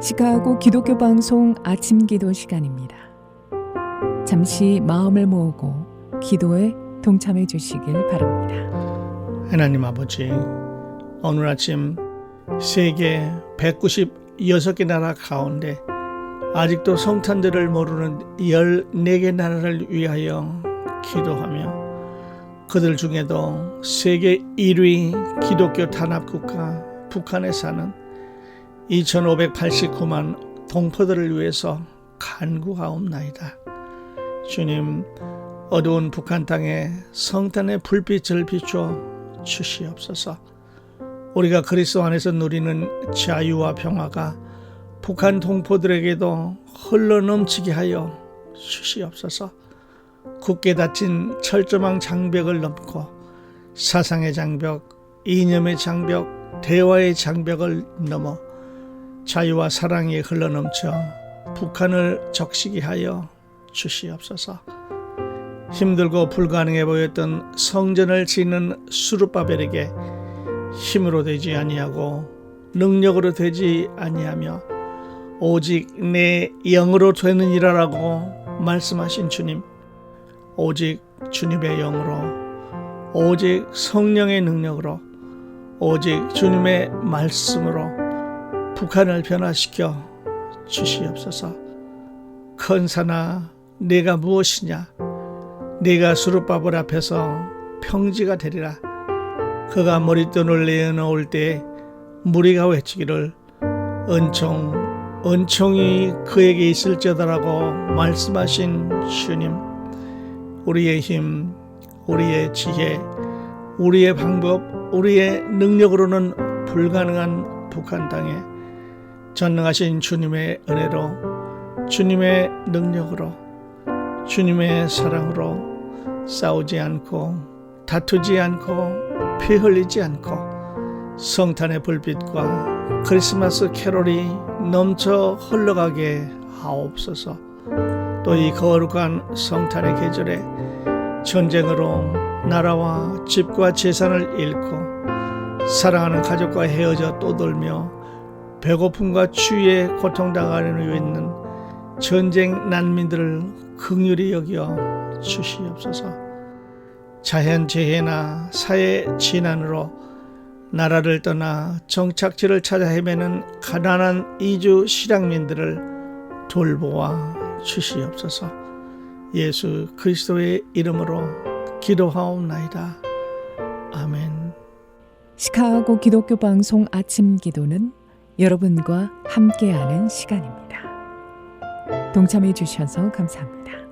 시카고 기독교 방송 아침 기도 시간입니다. 잠시 마음을 모으고 기도에 동참해 주시길 바랍니다. 하나님 아버지, 오늘 아침 세계 196개 나라 가운데 아직도 성탄절을 모르는 14개 나라를 위하여 기도하며 그들 중에도 세계 1위 기독교 탄압국가 북한에 사는 2589만 동포들을 위해서 간구하옵나이다. 주님, 어두운 북한 땅에 성탄의 불빛을 비춰 주시옵소서. 우리가 그리스도 안에서 누리는 자유와 평화가 북한 동포들에게도 흘러넘치게 하여 주시옵소서. 굳게 닫힌 철조망 장벽을 넘고 사상의 장벽, 이념의 장벽, 대화의 장벽을 넘어 자유와 사랑이 흘러넘쳐 북한을 적시게 하여 주시옵소서. 힘들고 불가능해 보였던 성전을 짓는 수르바벨에게 힘으로 되지 아니하고 능력으로 되지 아니하며 오직 내 영으로 되느니라라고 말씀하신 주님 오직 주님의 영으로 오직 성령의 능력으로 오직 주님의 말씀으로 북한을 변화시켜 주시옵소서 큰 산아 내가 무엇이냐 네가 수르바벨 앞에서 평지가 되리라. 그가 머릿돈을 내어놓을 때 무리가 외치기를 은총 은총이 그에게 있을지어다라고 말씀하신 주님 우리의 힘 우리의 지혜 우리의 방법 우리의 능력으로는 불가능한 북한 땅에 전능하신 주님의 은혜로 주님의 능력으로 주님의 사랑으로 싸우지 않고 다투지 않고 피 흘리지 않고 성탄의 불빛과 크리스마스 캐롤이 넘쳐 흘러가게 하옵소서. 또 이 거룩한 성탄의 계절에 전쟁으로 나라와 집과 재산을 잃고 사랑하는 가족과 헤어져 떠돌며 배고픔과 추위에 고통당하려 있는 전쟁 난민들을 긍휼히 여겨 주시옵소서. 자연 재해나 사회 진난으로 나라를 떠나 정착지를 찾아 헤매는 가난한 이주 실향민들을 돌보아 주시옵소서. 예수 그리스도의 이름으로 기도하옵나이다. 아멘. 시카고 기독교 방송 아침 기도는 여러분과 함께하는 시간입니다. 동참해 주셔서 감사합니다.